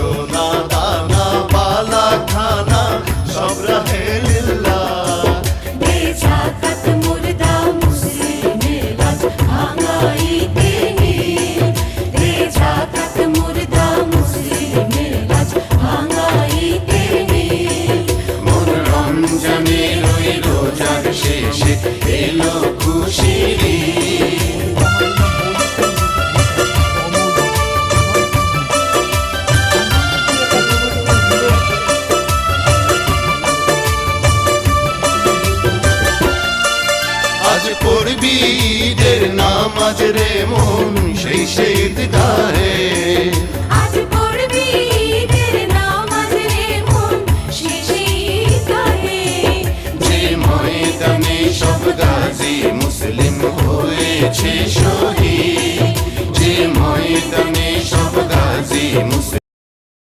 সোনা দানা বালা খানা সব পড়বি ঈদের নামাজ রে মন সেই সেই দিদারে সব গাজী মুসলিম হয়েছে শহীদ যে ময়দানে সব গাজী মুসলিম